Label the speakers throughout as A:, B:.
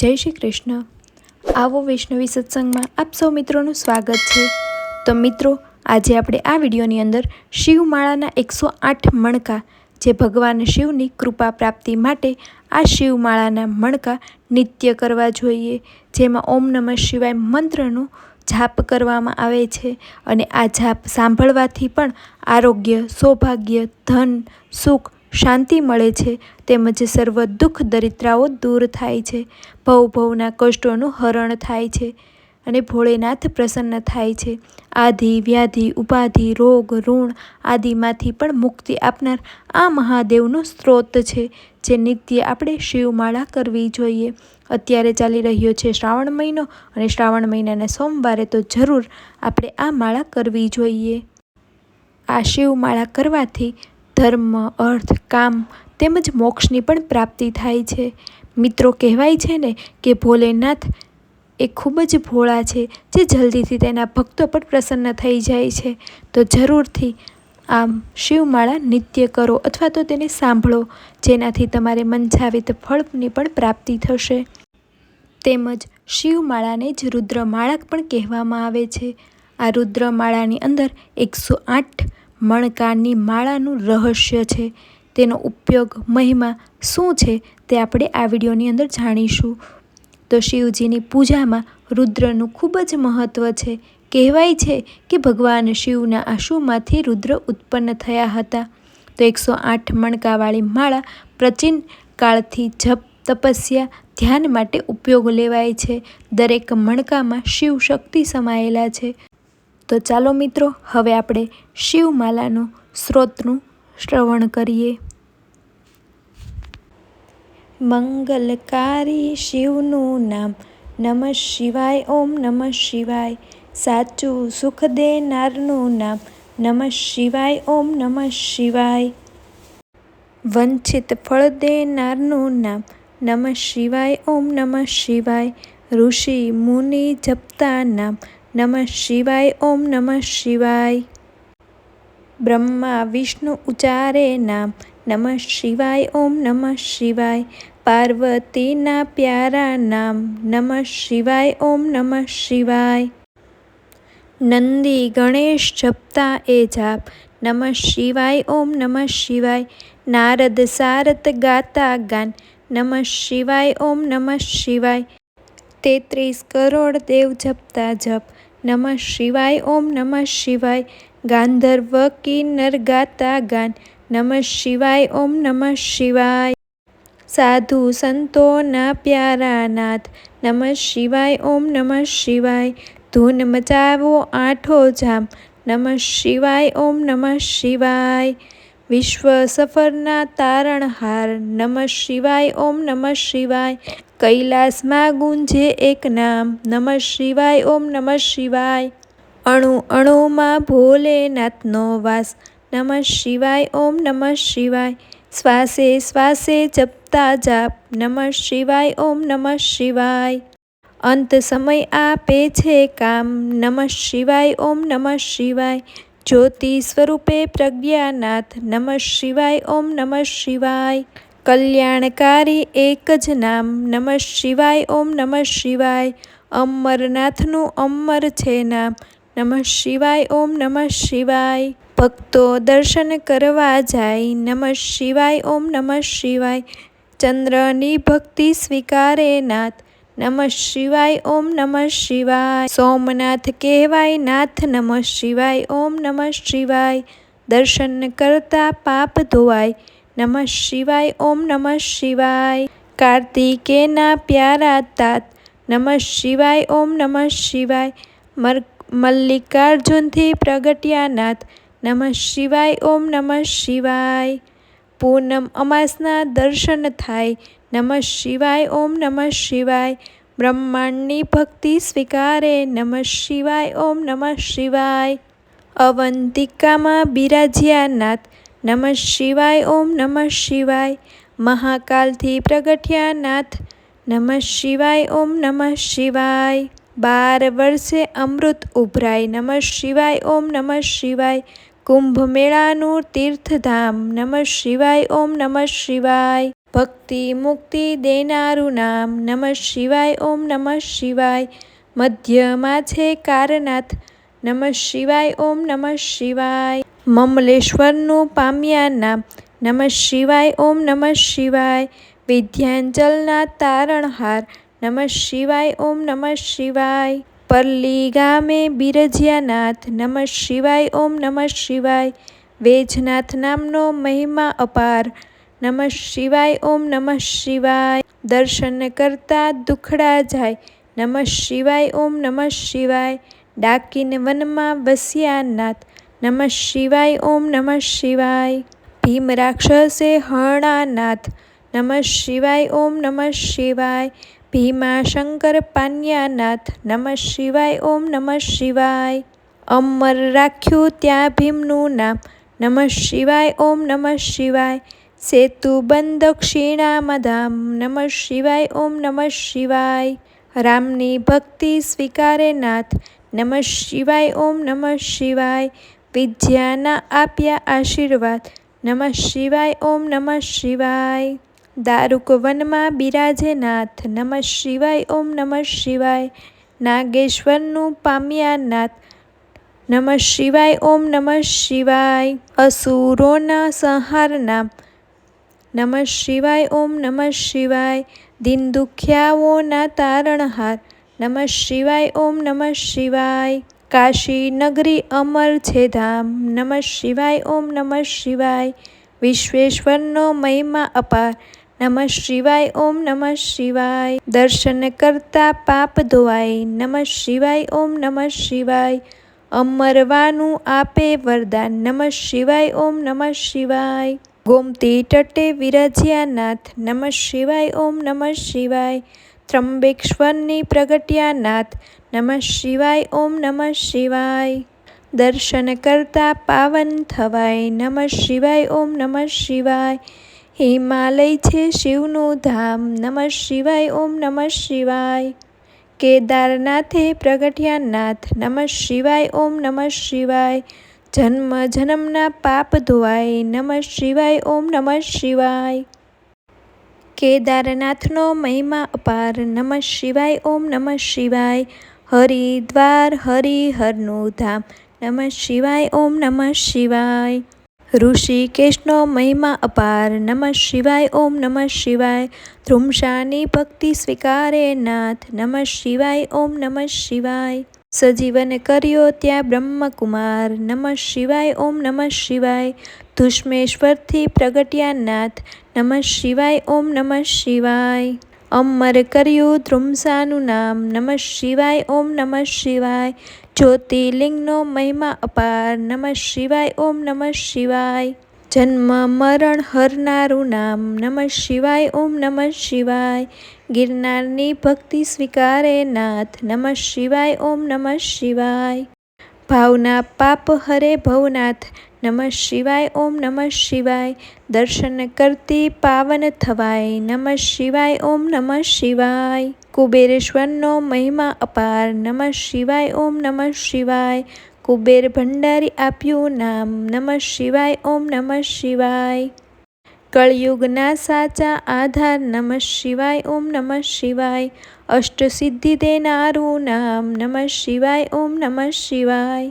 A: જય શ્રી કૃષ્ણ. આવો વૈષ્ણવી સત્સંગમાં આપ સૌ મિત્રોનું સ્વાગત છે. તો મિત્રો, આજે આપણે આ વિડીયોની અંદર શિવમાળાના એકસો આઠ મણકા, જે ભગવાન શિવની કૃપા પ્રાપ્તિ માટે આ શિવમાળાના મણકા નિત્ય કરવા જોઈએ. જેમાં ઓમ નમઃ શિવાય મંત્રનું જાપ કરવામાં આવે છે અને આ જાપ સાંભળવાથી પણ આરોગ્ય, સૌભાગ્ય, ધન, સુખ શાંતિ મળે છે તેમજ સર્વ દુઃખ દરિદ્રાઓ દૂર થાય છે. ભવ ભવના કષ્ટોનું હરણ થાય છે અને ભોળેનાથ પ્રસન્ન થાય છે. આધિ, વ્યાધિ, ઉપાધિ, રોગ, ઋણ આદિમાંથી પણ મુક્તિ આપનાર આ મહાદેવનો સ્ત્રોત છે, જે નિત્ય આપણે શિવમાળા કરવી જોઈએ. અત્યારે ચાલી રહ્યો છે શ્રાવણ મહિનો અને શ્રાવણ મહિનાના સોમવારે તો જરૂર આપણે આ માળા કરવી જોઈએ. આ શિવમાળા કરવાથી ધર્મ, અર્થ, કામ તેમજ મોક્ષની પણ પ્રાપ્તિ થાય છે. મિત્રો, કહેવાય છે ને કે ભોલેનાથ એ ખૂબ જ ભોળા છે, જે જલ્દીથી તેના ભક્તો પર પ્રસન્ન થઈ જાય છે. તો જરૂરથી આમ શિવમાળા નિત્ય કરો અથવા તો તેને સાંભળો, જેનાથી તમારે મંજાવિત ફળની પણ પ્રાપ્તિ થશે. તેમજ શિવમાળાને જ રુદ્રમાળા પણ કહેવામાં આવે છે. આ રુદ્રમાળાની અંદર એકસો આઠ મણકાની માળાનું રહસ્ય છે. તેનો ઉપયોગ મહિમા શું છે તે આપણે આ વિડીયોની અંદર જાણીશું. તો શિવજીની પૂજામાં રુદ્રનું ખૂબ જ મહત્ત્વ છે. કહેવાય છે કે ભગવાન શિવના આંસુમાંથી રુદ્ર ઉત્પન્ન થયા હતા. તો એકસો આઠ મણકાવાળી માળા પ્રાચીન કાળથી જપ, તપસ્યા, ધ્યાન માટે ઉપયોગ લેવાય છે. દરેક મણકામાં શિવ શક્તિ સમાયેલા છે. તો ચાલો મિત્રો, હવે આપણે શિવમાલાનું સ્ત્રોતનું શ્રવણ કરીએ. મંગલકારી શિવનું નામ, નમઃ શિવાય, ઓમ નમઃ શિવાય. સાચું સુખ દેનારનું નામ, નમઃ શિવાય, ઓમ નમઃ શિવાય. વંચિત ફળ દેનારનું નામ, નમઃ શિવાય, ઓમ નમઃ શિવાય. ઋષિ મુનિ જપતા નામ નમઃ શિવાય ઓમ નમઃ શિવાય બ્રહ્મા વિષ્ણુ ઉચારે નામ નમઃ શિવાય ઓમ નમઃ શિવાય પાર્વતીના પ્યારા નામ નમઃ શિવાય ઓમ નમઃ શિવાય નંદી ગણેશ જપતા એ જાપ નમઃ શિવાય ઓમ નમઃ શિવાય નારદ સારત ગાતા ગાન નમઃ શિવાય ઓમ નમઃ શિવાય તેત્રીસ કરોડ દેવ જપતા જપ નમઃ શિવાય ઓમ નમઃ શિવાય ગાંધર્વ કિન્નર ગાતા ગાન નમઃ શિવાય ઓમ નમઃ શિવાય સાધુ સંતોના પ્યારા નાથ નમઃ શિવાય ઓમ નમઃ શિવાય ધૂન મચાવો આઠો જામ નમઃ શિવાય ઓમ નમઃ શિવાય વિશ્વ સફરના તારણહાર નમઃ શિવાય ઓમ નમઃ શિવાય કૈલાસમાં ગુંજે એક નામ, નમઃ શિવાય, ઓમ નમઃ શિવાય. અણુ અણુમાં ભોલેનાથનો વાસ, નમઃ શિવાય, ઓમ નમઃ શિવાય. શ્વાસે શ્વાસે જપતા જાપ, નમઃ શિવાય, ઓમ નમઃ શિવાય. અંત સમય આપે છે કામ, નમઃ શિવાય, ઓમ નમઃ શિવાય. જ્યોતિ સ્વરૂપે પ્રજ્ઞાનાથ, નમઃ શિવાય, ઓમ નમઃ શિવાય. કલ્યાણકારી એક જ નામ, નમઃ શિવાય, ઓમ નમઃ શિવાય, અમરનાથનું અમર છે નામ, નમઃ શિવાય, ઓમ નમઃ શિવાય. ભક્તો દર્શન કરવા જાય, નમઃ શિવાય, ઓમ નમઃ શિવાય. ચંદ્રની ભક્તિ સ્વીકારે નાથ, નમઃ શિવાય, ઓમ નમઃ શિવાય. સોમનાથ કહેવાય નાથ, નમઃ શિવાય, ઓમ નમઃ શિવાય. દર્શન કરતા પાપ ધોવાય નમઃ શિવાય ઓમ નમઃ શિવાય કાર્તિકેના પ્યારા તાત નમઃ શિવાય ઓમ નમઃ શિવાય મર મલ્લિકાર્જુનથી પ્રગટ્યા નાથ નમઃ શિવાય ઓમ નમઃ શિવાય પૂનમ અમાસના દર્શન થાય નમઃ શિવાય ઓમ નમઃ શિવાય બ્રહ્માંડની ભક્તિ સ્વીકારે નમઃ શિવાય ઓમ નમઃ શિવાય અવંતિકામાં બિરાજ્યા નાથ નમઃ શિવાય, ઓમ નમઃ શિવાય. મહાકાલથી પ્રગટ્યા નાથ, નમઃ શિવાય, ઓમ નમઃ શિવાય. બાર વર્ષે અમૃત ઉભરાય, નમઃ શિવાય, ઓમ નમઃ શિવાય. કુંભ મેળાનું તીર્થધામ, નમઃ શિવાય, ઓમ નમઃ શિવાય. ભક્તિ મુક્તિ દેનારું નામ, નમઃ શિવાય, ઓમ નમઃ શિવાય. મધ્યમાં છે કારનાથ નમઃ શિવાય, ઓમ નમઃ શિવાય. મમલેશ્વરનું પામ્યા નામ નમઃ શિવાય, ઓમ નમઃ શિવાય. વિધ્યાંચલના તારણહાર, નમઃ શિવાય, ઓમ નમઃ શિવાય. પરલી ગામે બિરજ્યાનાથ, નમઃ શિવાય, ઓમ નમઃ શિવાય. વેજનાથ નામનો મહિમા અપાર, નમઃ શિવાય, ઓમ નમઃ શિવાય. દર્શન કરતા દુખડા જાય, નમઃ શિવાય, ઓમ નમઃ શિવાય. ડાકીન વનમાં વસ્યા નાથ. નમઃ શિવાય, ઓમ નમઃ શિવાય. ભીમ રાક્ષસે હરણાનાથ નમઃ શિવાય, ઓમ નમઃ શિવાય. ભીમા શંકર પાન્યાનાથ નમઃ શિવાય, ઓમ નમઃ શિવાય. અમર રાખ્યું ત્યાં ભીમનું નામ. નમઃ શિવાય, ઓમ નમઃ શિવાય. સેતુ બંધ ક્ષીણામધામ નમઃ શિવાય, ઓમ નમઃ શિવાય. રામની ભક્તિ સ્વીકારે નાથ. નમઃ શિવાય, ઓમ નમઃ શિવાય. વિદ્યાના આપ્યા આશીર્વાદ. નમઃ શિવાય, ઓમ નમઃ શિવાય. દારૂક વનમાં બિરાજે નાથ નમઃ શિવાય, ઓમ નમઃ શિવાય. નાગેશ્વરનું પામ્યા નાથ નમઃ શિવાય, ઓમ નમઃ શિવાય. અસુરોના સંહાર નામ નમઃ શિવાય, ઓમ નમઃ શિવાય. દિન દુખ્યાઓના તારણહાર. નમઃ શિવાય, ઓમ નમઃ શિવાય. કાશી નગરી અમર છે ધામ. નમઃ શિવાય, ઓમ નમઃ શિવાય. વિશ્વેશ્વરનો મહિમા અપાર. નમઃ શિવાય, ઓમ નમઃ શિવાય. દર્શન કરતા પાપ ધોવાય. નમઃ શિવાય, ઓમ નમઃ શિવાય. અમરવાનું આપે વરદાન. નમઃ શિવાય, ઓમ નમઃ શિવાય. ગોમતી તટે વિરાજ્યાનાથ. નમઃ શિવાય, ઓમ નમઃ શિવાય. ત્રંબેશ્વરની પ્રગટ્યાનાથ નમઃ શિવાય ઓમ નમઃ શિવાય દર્શન કરતા પાવન થવાય નમઃ શિવાય ઓમ નમઃ શિવાય હિમાલય છે શિવનું ધામ નમઃ શિવાય ઓમ નમઃ શિવાય કેદારનાથે પ્રગટ્યાનાથ નમઃ શિવાય ઓમ નમઃ શિવાય જન્મ જન્મના પાપ ધોવાય નમઃ શિવાય ઓમ નમઃ શિવાય કેદારનાથનો મહિમા અપાર નમઃ શિવાય ઓમ નમઃ શિવાય હરિદ્વાર હરિહરનું ધામ નમઃ શિવાય ઓમ નમઃ શિવાય ઋષિકેશનો મહિમા અપાર નમઃ શિવાય ઓમ નમઃ શિવાય ધ્રુમશાની ભક્તિ સ્વીકારે નાથ નમઃ શિવાય ઓમ નમઃ શિવાય સજીવન કર્યો ત્યાં બ્રહ્મકુમાર. નમઃ શિવાય, ઓમ નમઃ શિવાય. ધુષ્મેશ્વરથી પ્રગટ્યા નાથ. નમઃ શિવાય, ઓમ નમઃ શિવાય. અમર કર્યું ધ્રુમસાનું નામ. નમઃ શિવાય, ઓમ નમઃ શિવાય. જ્યોતિર્લિંગનો મહિમા અપાર. નમઃ શિવાય, ઓમ નમઃ શિવાય. જન્મ મરણ હરનારું નામ. નમઃ શિવાય, ઓમ નમઃ શિવાય. ગિરનારની ભક્તિ સ્વીકારે નાથ, નમઃ શિવાય, ઓમ નમઃ શિવાય. ભાવના પાપ હરે ભવનાથ, નમઃ શિવાય, ઓમ નમઃ શિવાય. દર્શન કરતી પાવન થવાય, નમઃ શિવાય, ઓમ નમઃ શિવાય. કુબેરેશ્વરનો મહિમા અપાર, નમઃ શિવાય, ઓમ નમઃ શિવાય. કુબેર ભંડારી આપ્યું નામ, નમઃ શિવાય, ઓમ નમઃ શિવાય. કળયુગના સાચા આધાર નમઃ શિવાય, ઓમ નમઃ શિવાય. અષ્ટસિદ્ધિ દેનારું નામ નમઃ શિવાય, ઓમ નમઃ શિવાય.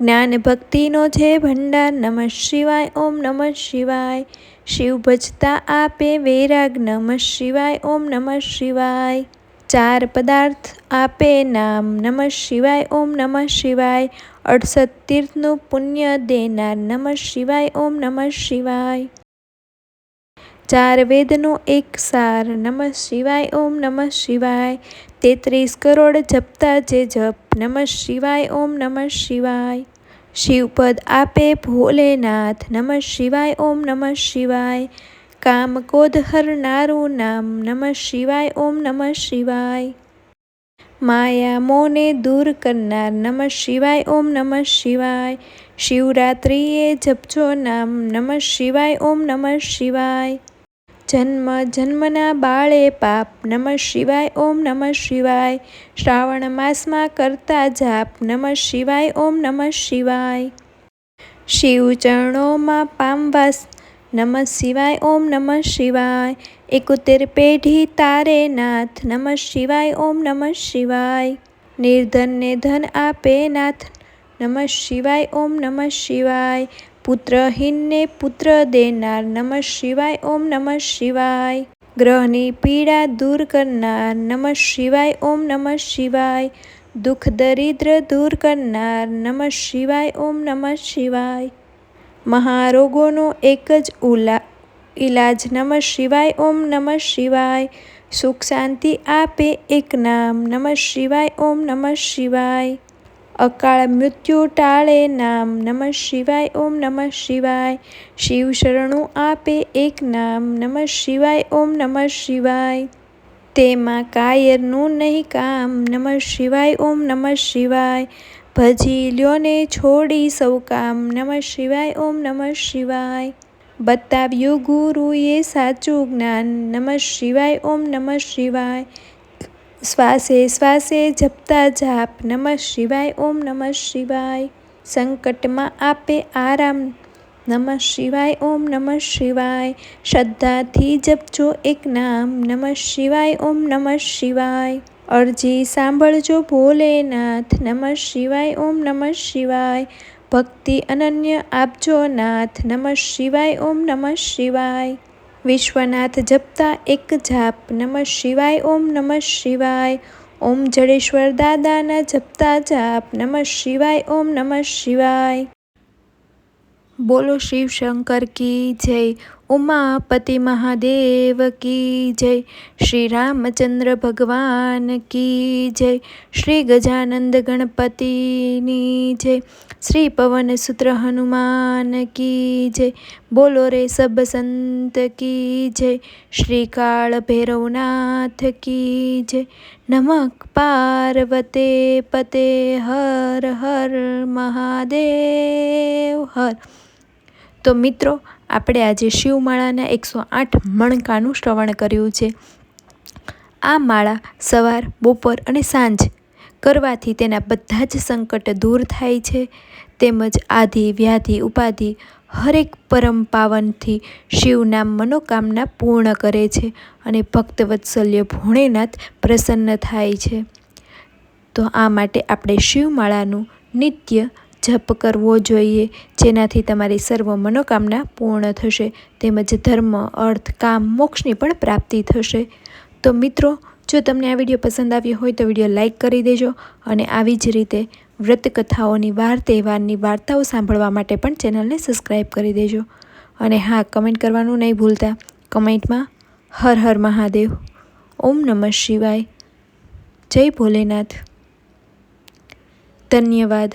A: જ્ઞાન ભક્તિનો છે ભંડાર નમઃ શિવાય, ઓમ નમઃ શિવાય. શિવ ભજતા આપે વૈરાગ નમઃ શિવાય, ઓમ નમઃ શિવાય. ચાર પદાર્થ આપે નામ નમઃ શિવાય, ઓમ નમઃ શિવાય. અડસઠ તીર્થનું પુણ્ય દેનાર નમઃ શિવાય, ઓમ નમઃ શિવાય. ચાર વેદનો એક સાર. નમઃ શિવાય, ઓમ નમઃ શિવાય. તેત્રીસ કરોડ જપતા જે જપ. નમઃ શિવાય, ઓમ નમઃ શિવાય. શિવપદ આપે ભોલેનાથ. નમઃ શિવાય, ઓમ નમઃ શિવાય. કામ કોદ હરનારું નામ. નમઃ શિવાય, ઓમ નમઃ શિવાય. માયા મોને દૂર કરનાર. નમઃ શિવાય, ઓમ નમઃ શિવાય. શિવરાત્રિએ જપજો નામ. નમઃ શિવાય, ઓમ નમઃ શિવાય. જન્મ, જન્મના બાળે પાપ, નમઃ શિવાય, ઓમ નમઃ શિવાય. શ્રાવણ માસમાં કરતા જાપ, નમઃ શિવાય, ઓમ નમઃ શિવાય. શિવ ચરણોમાં પામવાસ, નમઃ શિવાય, ઓમ નમઃ શિવાય. એકોતેર પેઢી તારે નાથ, નમઃ શિવાય, ઓમ નમઃ શિવાય. નિર્ધનને ધન આપે નાથ, નમઃ શિવાય, ઓમ નમઃ શિવાય. પુત્રહીનને પુત્ર દેનાર, નમઃ શિવાય, ઓમ નમઃ શિવાય. ગ્રહની પીડા દૂર કરનાર, નમઃ શિવાય, ઓમ નમઃ શિવાય. દુઃખ દરિદ્ર દૂર કરનાર, નમઃ શિવાય, ઓમ નમઃ શિવાય. મહારોગોનો એક જ ઉલા, ઈલાજ, નમઃ શિવાય, ઓમ નમઃ શિવાય. સુખ શાંતિ આપે એક નામ, નમઃ શિવાય, ઓમ નમઃ શિવાય. અકાળ મૃત્યુ ટાળે નામ. નમઃ શિવાય, ઓમ નમઃ શિવાય. શિવ શરણું આપે એક નામ. નમઃ શિવાય, ઓમ નમઃ શિવાય. તેમાં કાયરનું નહીં કામ. નમઃ શિવાય, ઓમ નમઃ શિવાય. ભજી લ્યોને છોડી સૌ કામ. નમઃ શિવાય, ઓમ નમઃ શિવાય. બતાવ્યું ગુરુએ સાચું જ્ઞાન. નમઃ શિવાય, ઓમ નમઃ શિવાય. શ્વાસે શ્વાસે જપતા જાપ નમઃ શિવાય ઓમ નમઃ શિવાય સંકટમાં આપે આરામ નમઃ શિવાય ઓમ નમઃ શિવાય શ્રદ્ધાથી જપજો એક નામ નમઃ શિવાય ઓમ નમઃ શિવાય અરજી સાંભળજો ભોલેનાથ નમઃ શિવાય ઓમ નમઃ શિવાય ભક્તિ અનન્ય આપજો નાથ નમઃ શિવાય ઓમ નમઃ શિવાય વિશ્વનાથ જપતા એક જાપ. નમઃ શિવાય, ઓમ નમઃ શિવાય. ઓમ જડેશ્વર દાદાના જપતા જાપ. નમઃ શિવાય, ઓમ નમઃ શિવાય. બોલો શિવ શંકર કી જય. ઉમાપતિ મહાદેવ કી જય શ્રી રામચંદ્ર ભગવાન કી જય શ્રી ગજાનંદ ગણપતિની જય શ્રી પવન સૂત્ર હનુમાન કી જય બોલો રે સબ સંત કી જય શ્રી કાળ ભૈરવનાથ કી જય નમક પાર્વતે પતે હર હર મહાદેવ હર તો મિત્રો આપણે આજે શિવમાળાના એકસો આઠ મણકાનું શ્રવણ કર્યું છે. આ માળા સવાર, બપોર અને સાંજ કરવાથી તેના બધા જ સંકટ દૂર થાય છે. તેમજ આધિ, વ્યાધિ, ઉપાધિ હરેક પરમ પાવનથી શિવના મનોકામના પૂર્ણ કરે છે અને ભક્ત વત્સલ્ય ભોળેનાથ પ્રસન્ન થાય છે. તો આ માટે આપણે શિવમાળાનું નિત્ય જપ કરવો જોઈએ, જેનાથી તમારી સર્વ મનોકામના પૂર્ણ થશે તેમજ ધર્મ, અર્થ, કામ, મોક્ષની પણ પ્રાપ્તિ થશે. તો મિત્રો, જો તમને આ વીડિયો પસંદ આવ્યો હોય તો વીડિયો લાઇક કરી દેજો અને આવી જ રીતે વ્રતકથાઓની વાર, તહેવારની વાર્તાઓ સાંભળવા માટે પણ ચેનલને સબસ્ક્રાઈબ કરી દેજો. અને હા, કમેન્ટ કરવાનું નહીં ભૂલતા. કમેન્ટમાં હર હર મહાદેવ. ઓમ નમઃ શિવાય. જય ભોલેનાથ. ધન્યવાદ.